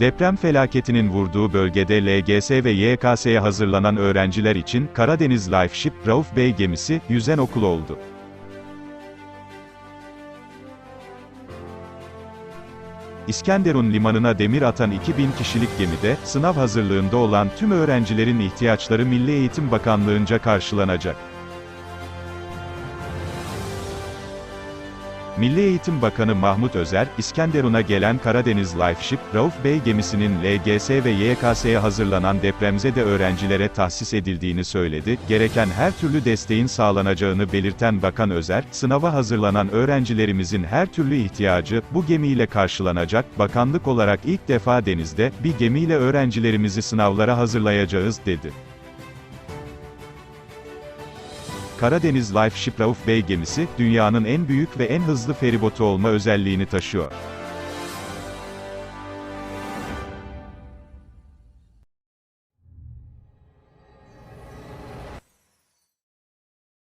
Deprem felaketinin vurduğu bölgede LGS ve YKS'ye hazırlanan öğrenciler için Karadeniz Lifeship, Rauf Bey gemisi, yüzen okul oldu. İskenderun limanına demir atan 2000 kişilik gemide, sınav hazırlığında olan tüm öğrencilerin ihtiyaçları Milli Eğitim Bakanlığı'nca karşılanacak. Milli Eğitim Bakanı Mahmut Özer, İskenderun'a gelen Karadeniz Lifeship, Rauf Bey gemisinin LGS ve YKS'ye hazırlanan depremzede öğrencilere tahsis edildiğini söyledi, gereken her türlü desteğin sağlanacağını belirten Bakan Özer, sınava hazırlanan öğrencilerimizin her türlü ihtiyacı, bu gemiyle karşılanacak, bakanlık olarak ilk defa denizde, bir gemiyle öğrencilerimizi sınavlara hazırlayacağız, dedi. Karadeniz Lifeship Rauf Bey gemisi, dünyanın en büyük ve en hızlı feribotu olma özelliğini taşıyor.